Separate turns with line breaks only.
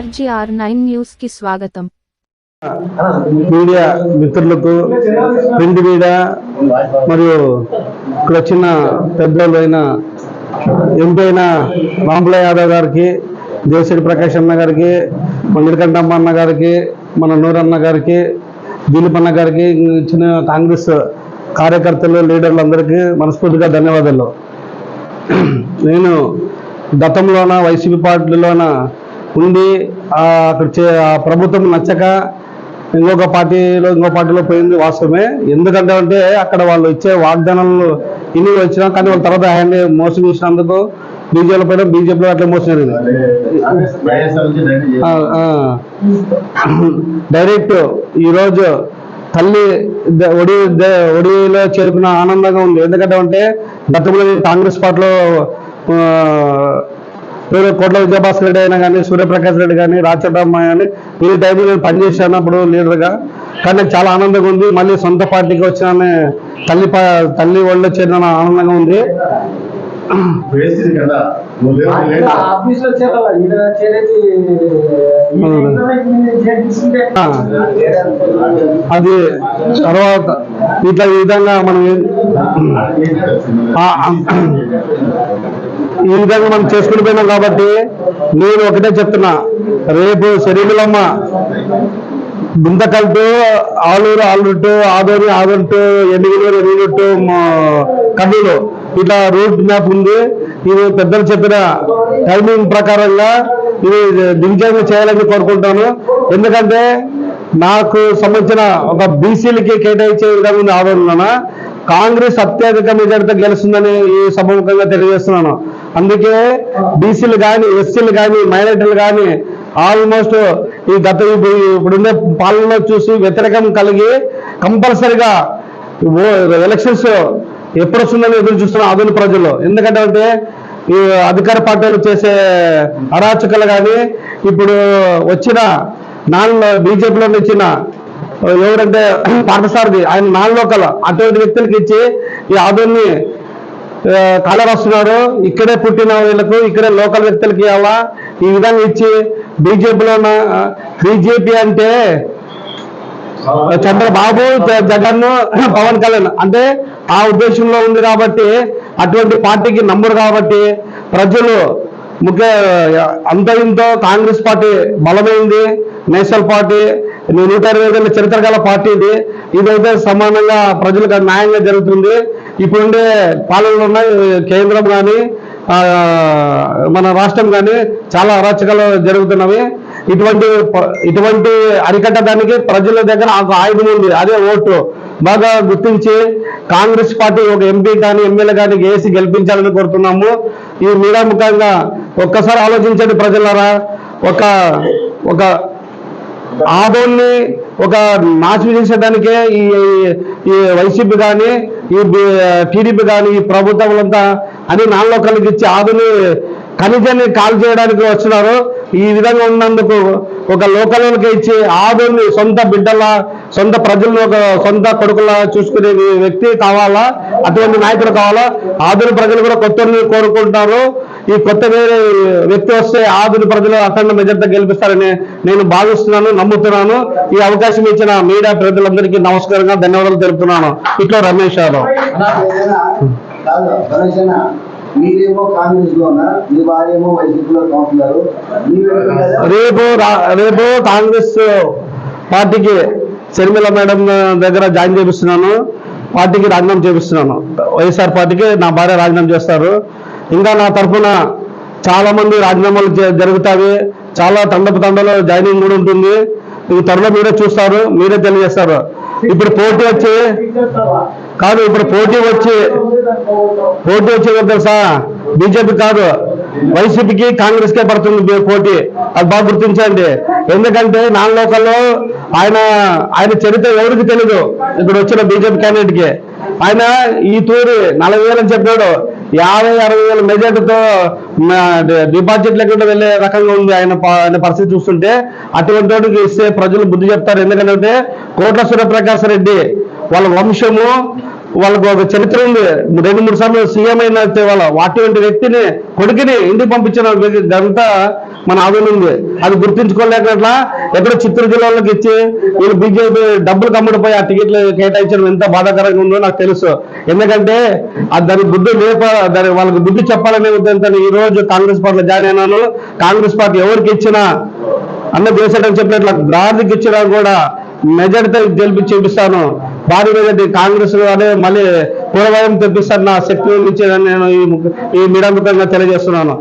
RGR nine న్యూస్కి స్వాగతం.
Media మిత్రులకు ప్రింట్ మీడియా మరియు ఇక్కడ వచ్చిన పెద్దలు అయిన ఎంపీ అయిన రాంపుల యాదవ్ గారికి దేశడి ప్రకాష్ అన్న గారికి మన అన్న గారికి మన నూరన్న గారికి దిలీప్ అన్న గారికి ఇచ్చిన కాంగ్రెస్ కార్యకర్తలు లీడర్లు అందరికీ మనస్ఫూర్తిగా ధన్యవాదాలు. నేను గతంలోన వైసీపీ పార్టీలోన ఉండి అక్కడ చే- ఆ ప్రభుత్వం నచ్చక ఇంకొక పార్టీలో ఇంకో పార్టీలో పోయింది వాస్తవమే. ఎందుకంటే అంటే అక్కడ వాళ్ళు ఇచ్చే వాగ్దానాలు ఇన్ని వచ్చినా కానీ వాళ్ళ తర్వాత హ్యాండ్ మోసం చేసినందుకు బీజేపీ పైన బీజేపీలో అట్లా మోసం జరిగింది డైరెక్ట్ ఈరోజు తల్లి ద- ఒడి ఒడిలో చేరుకున్న ఆనందంగా ఉంది. ఎందుకంటే అంటే గతంలో కాంగ్రెస్ పార్టీలో ఆ, వేరే కోట్ల విజయభాస్కర్ రెడ్డి అయినా కానీ సూర్యప్రకాష్ రెడ్డి కానీ రాచబ్రహ్మ కానీ ఈ టైంలో నేను పనిచేశాను అప్పుడు లీడర్గా. కానీ నాకు చాలా ఆనందంగా ఉంది. మళ్ళీ సొంత పార్టీకి వచ్చిన తల్లి తల్లి వాళ్ళు చేరిన ఆనందంగా ఉంది. అది తర్వాత ఇట్లా ఈ విధంగా మనం ఈ విధంగా మనం చేసుకుని పోయినాం కాబట్టి నేను ఒకటే చెప్తున్నా. రేపు శరీరమ్మ గుంతకల్ ఆలూరు ఆలూరు ఆదోని ఆదోని టు ఎన్నికలు ఎన్నికలు టు కర్నూలు ఇట్లా రూట్ మ్యాప్ ఉంది. ఇది పెద్దలు చెప్పిన టైమింగ్ ప్రకారంగా ఇది దిగ్విజయంగా చేయాలని కోరుకుంటాను. ఎందుకంటే నాకు సంబంధించిన ఒక బీసీలకి కేటాయించే విధంగా ఉంది ఆదోళన కాంగ్రెస్ అత్యధిక మెజార్టీతో గెలుస్తుందని ఈ సభముఖంగా తెలియజేస్తున్నాను. అందుకే బీసీలు కానీ ఎస్సీలు కానీ మైనార్టీలు కానీ ఆల్మోస్ట్ ఈ గత ఇప్పుడు ఇప్పుడుండే పాలనలో చూసి వ్యతిరేకం కలిగి కంపల్సరిగా ఎలక్షన్స్ ఎప్పుడు వస్తుందని ఎదురు చూస్తున్న ఆధునిక ప్రజలు. ఎందుకంటే అంటే ఈ అధికార పార్టీలు చేసే అరాచకలు కానీ ఇప్పుడు వచ్చిన నాన్న బీజేపీలో ఇచ్చిన ఎవరంటే పార్థసారథి ఆయన నాన్ లోకల్ అటువంటి వ్యక్తులకి ఇచ్చి ఈ ఆదోని ఇక్కడే పుట్టిన వీళ్ళకు ఇక్కడే లోకల్ వ్యక్తులకి ఇవ్వాలా ఈ విధంగా ఇచ్చి బీజేపీలో బీజేపీ అంటే చంద్రబాబు జగన్ పవన్ కళ్యాణ్. అంటే ఆ ఉద్దేశంలో ఉంది కాబట్టి అటువంటి పార్టీకి నమ్మరు కాబట్టి ప్రజలు ముఖ్య అంత ఇంతో కాంగ్రెస్ పార్టీ బలమైంది నేషనల్ పార్టీ నూట ఇరవై ఐదేళ్ళ చరిత్ర గల పార్టీ ఇది. ఇదైతే సమానంగా ప్రజలకు న్యాయంగా జరుగుతుంది. ఇప్పుడుండే పాలనలో ఉన్న కేంద్రం కానీ మన రాష్ట్రం కానీ చాలా అరాచకాలు జరుగుతున్నవి. ఇటువంటి ఇటువంటి అరికట్టడానికి ప్రజల దగ్గర ఒక ఆయుధం ఉంది అదే ఓటు. బాగా గుర్తించి కాంగ్రెస్ పార్టీ ఒక ఎంపీ కానీ ఎమ్మెల్యే కానీ వేసి గెలిపించాలని కోరుతున్నాము. ఈ మీడియా ముఖంగా ఒక్కసారి ఆలోచించండి ప్రజలరా ఒక ఒక ఆదోన్ని ఒక నాశనం చేసేదానికే ఈ ఈ వైసీపీ కానీ ఈ టీడీపీ కానీ ఈ ప్రభుత్వాలంతా అని నాలో కలిగించి ఆదుని ఖనిజాన్ని కాల్ చేయడానికి వచ్చినారు ఈ విధంగా ఉన్నందుకు ఒక లోకల్కి ఇచ్చి ఆదుని సొంత బిడ్డల సొంత ప్రజలను ఒక సొంత కొడుకులా చూసుకునే వ్యక్తి కావాలా? అటువంటి నాయకులు కావాలా? ఆదుని ప్రజలు కూడా కొత్త కోరుకుంటారు ఈ కొత్త వేరే వ్యక్తి వస్తే ఆదుని ప్రజలు అఖండ మెజార్టీ గెలిపిస్తారని నేను భావిస్తున్నాను నమ్ముతున్నాను. ఈ అవకాశం ఇచ్చిన మీడియా ప్రజలందరికీ నమస్కారంగా ధన్యవాదాలు తెలుపుతున్నాను. ఇట్లా రమేష్ యాదవ్.
కాదు గణేష్ అన్న మీరేమో కాంగ్రెస్ లోన మీ వారేమో వైసీపీలో కౌన్సిలర్ మీరు
రేపు రేపు కాంగ్రెస్ పార్టీకి షర్మిల మేడం దగ్గర జాయిన్ చేపిస్తున్నాను. పార్టీకి రాజీనామా చేపిస్తున్నాను. వైఎస్ఆర్ పార్టీకి నా భార్య రాజీనామా చేస్తారు. ఇంకా నా తరఫున చాలా మంది రాజీనామాలు జరుగుతాయి. చాలా తండపు తండలో జాయినింగ్ కూడా ఉంటుంది. ఈ త్వరలో మీరే చూస్తారు మీరే తెలియజేస్తారు. ఇప్పుడు పోటీ వచ్చి కాదు ఇప్పుడు పోటీ వచ్చి పోటీ వచ్చేది తెలుసా? బీజేపీ కాదు వైసీపీకి కాంగ్రెస్ కే పడుతుంది పోటీ. అది బాగా గుర్తించండి. ఎందుకంటే నాన్ లోకల్లో ఆయన ఆయన చరిత్ర ఎవరికి తెలియదు ఇప్పుడు వచ్చిన బీజేపీ క్యాండిడేట్కి. ఆయన ఈ తూరి నలభై వేలు అని చెప్పాడు. యాభై అరవై వేల మెజార్టీతో డిపాజిట్ లేకుండా వెళ్ళే రకంగా ఉంది ఆయన ప- ఆయన పరిస్థితి చూస్తుంటే. అటువంటి వాటికి ఇస్తే ప్రజలు బుద్ధి చెప్తారు. ఎందుకంటే కోట్ల సూర్యప్రకాశ్ రెడ్డి వాళ్ళ వంశము వాళ్ళకు ఒక చరిత్ర ఉంది. రెండు మూడు సార్లు సీఎం అయిన వాళ్ళ అటువంటి వ్యక్తిని కొడుకుని ఇంటికి పంపించిన వ్యక్తి ఇదంతా మన ఆవిడ ఉంది. అది గుర్తించుకోలేకట్లా ఎక్కడ చిత్తూరు జిల్లాలోకి ఇచ్చి వీళ్ళు బీజేపీ డబ్బులు కమ్ముడిపోయి ఆ టికెట్లు కేటాయించడం ఎంత బాధాకరంగా ఉందో నాకు తెలుసు. ఎందుకంటే దాని బుద్ధి లేప దాని వాళ్ళకి బుద్ధి చెప్పాలనే ఉద్దేశంతో ఈ రోజు కాంగ్రెస్ పార్టీలో జాయిన్ అయినాను కాంగ్రెస్ పార్టీ ఎవరికి ఇచ్చినా అన్న చేసేటని చెప్పినట్లు గాంధీకి ఇచ్చినా కూడా మెజారిటీ గెలిపి చూపిస్తాను. భారీ మెజార్టీ కాంగ్రెస్ అనే మళ్ళీ పూర్వభావం తెప్పిస్తాను నా శక్తి నుంచి నేను ఈ ఈ మీడియా ముఖంగా తెలియజేస్తున్నాను.